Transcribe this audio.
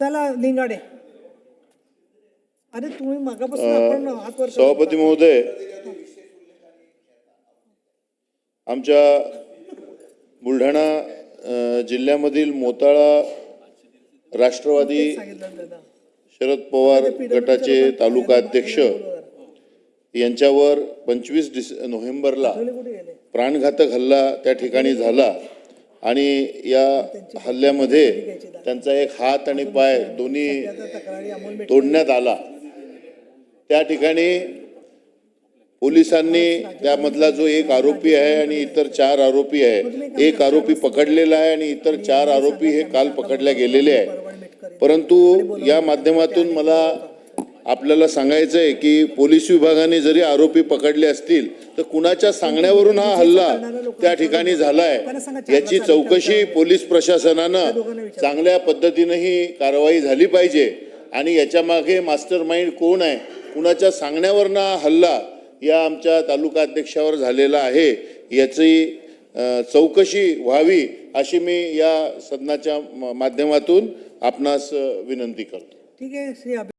चला लिंगाडे. अरे तुम्ही मागापासून आपण हात वर करत सभापती महोदय आमच्या बुलढाणा जिल्ह्यामधील मोताळा राष्ट्रवादी शरद पवार गटाचे तालुका अध्यक्ष. यांच्यावर पंचवीस डिस नोव्हेंबरला प्राणघातक हल्ला त्या ठिकाणी झाला. आणि या हल्ल्यामध्ये त्यांचा एक हात आणि पाय दोन्ही तोडण्यात आला. त्या ठिकाणी पोलिसांनी त्यामधला जो एक आरोपी आहे आणि इतर चार आरोपी आहे एक आरोपी पकडलेला आहे आणि इतर चार आरोपी हे काल पकडल्या गेलेले आहे. परंतु या माध्यमातून मला आपल्याला सांगायचं आहे की पोलीस विभागाने जरी आरोपी पकडले असतील तर कुणाच्या सांगण्यावरून हा हल्ला त्या ठिकाणी झालाय. याची चौकशी पोलीस प्रशासनानं चांगल्या पद्धतीनं ही कारवाई झाली पाहिजे. आणि याच्या मागे मास्टर माइंड कोण आहे कुणाच्या सांगण्यावरनं हा हल्ला या आमच्या तालुका अध्यक्षावर झालेला आहे याची चौकशी व्हावी अशी मी या सदनाच्या माध्यमातून आपणास विनंती करतो. ठीक आहे